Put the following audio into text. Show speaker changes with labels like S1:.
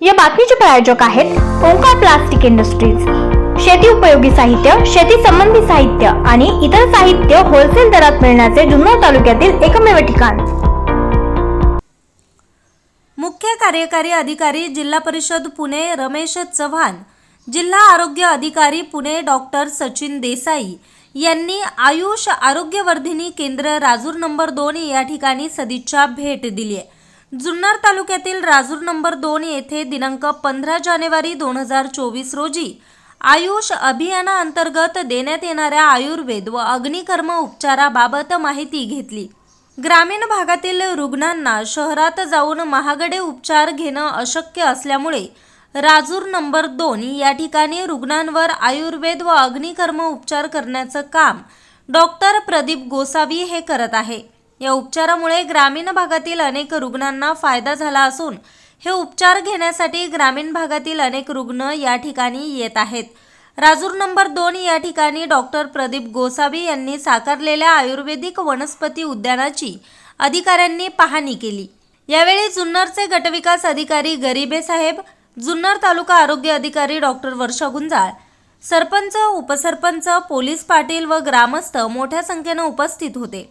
S1: या बातमीचे प्रायोजक आहेत ओंकार प्लास्टिक इंडस्ट्रीज. शेती उपयोगी साहित्य शेती संबंधी साहित्य आणि इतर साहित्य होलसेल दरात मिळण्याचे जुन्नर तालुक्यातील एकमेव ठिकाण.
S2: मुख्य कार्यकारी अधिकारी जिल्हा परिषद पुणे रमेश चव्हाण जिल्हा आरोग्य अधिकारी पुणे डॉक्टर सचिन देसाई यांनी आयुष आरोग्यवर्धिनी केंद्र राजूर नंबर दोन या ठिकाणी सदिच्छा भेट दिली आहे. जुन्नर तालुक्यातील राजूर नंबर दोन येथे दिनांक पंधरा जानेवारी दोन हजार चोवीस रोजी आयुष अभियानाअंतर्गत देण्यात येणाऱ्या आयुर्वेद व अग्निकर्म उपचाराबाबत माहिती घेतली. ग्रामीण भागातील रुग्णांना शहरात जाऊन महागडे उपचार घेणं अशक्य असल्यामुळे राजूर नंबर दोन या ठिकाणी रुग्णांवर आयुर्वेद व अग्निकर्म उपचार करण्याचं काम डॉक्टर प्रदीप गोसावी हे करत आहे. या उपचारामुळे ग्रामीण भागातील अनेक रुग्णांना फायदा झाला असून हे उपचार घेण्यासाठी ग्रामीण भागातील अनेक रुग्ण या ठिकाणी येत आहेत. राजूर नंबर दोन या ठिकाणी डॉक्टर प्रदीप गोसावी यांनी साकारलेल्या आयुर्वेदिक वनस्पती उद्यानाची अधिकाऱ्यांनी पाहणी केली. यावेळी जुन्नरचे गटविकास अधिकारी गरीबे साहेब जुन्नर तालुका आरोग्य अधिकारी डॉक्टर वर्षा गुंजाळ सरपंच उपसरपंच पोलीस पाटील व ग्रामस्थ मोठ्या संख्येनं उपस्थित होते.